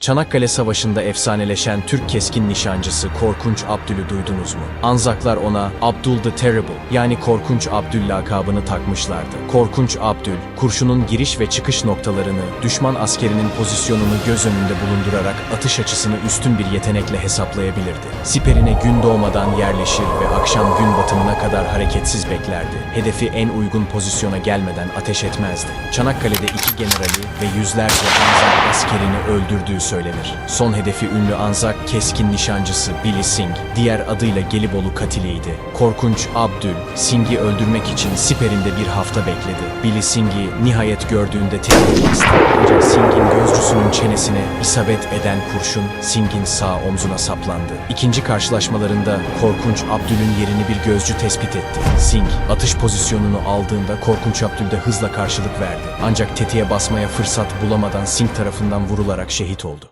Çanakkale Savaşı'nda efsaneleşen Türk keskin nişancısı Korkunç Abdül'ü duydunuz mu? Anzaklar ona Abdul the Terrible yani Korkunç Abdül lakabını takmışlardı. Korkunç Abdül, kurşunun giriş ve çıkış noktalarını, düşman askerinin pozisyonunu göz önünde bulundurarak atış açısını üstün bir yetenekle hesaplayabilirdi. Siperine gün doğmadan yerleşir ve akşam gün batımına kadar hareketsiz beklerdi. Hedefi en uygun pozisyona gelmeden ateş etmezdi. Çanakkale'de iki generali ve yüzlerce Anzak askerini öldürdüğü söylenir. Son hedefi ünlü Anzak keskin nişancısı Billy Singh, diğer adıyla Gelibolu katiliydi. Korkunç Abdül, Singh'i öldürmek için siperinde bir hafta bekledi. Billy Singh'i nihayet gördüğünde tekrar bastı. Ancak Singh'in gözcüsünün çenesine isabet eden kurşun Singh'in sağ omzuna saplandı. İkinci karşılaşmalarında Korkunç Abdül'ün yerini bir gözcü tespit etti. Singh, atış pozisyonunu aldığında Korkunç Abdül de hızla karşılık verdi. Ancak tetiğe basmaya fırsat bulamadan Singh tarafından vurularak şehit oldu.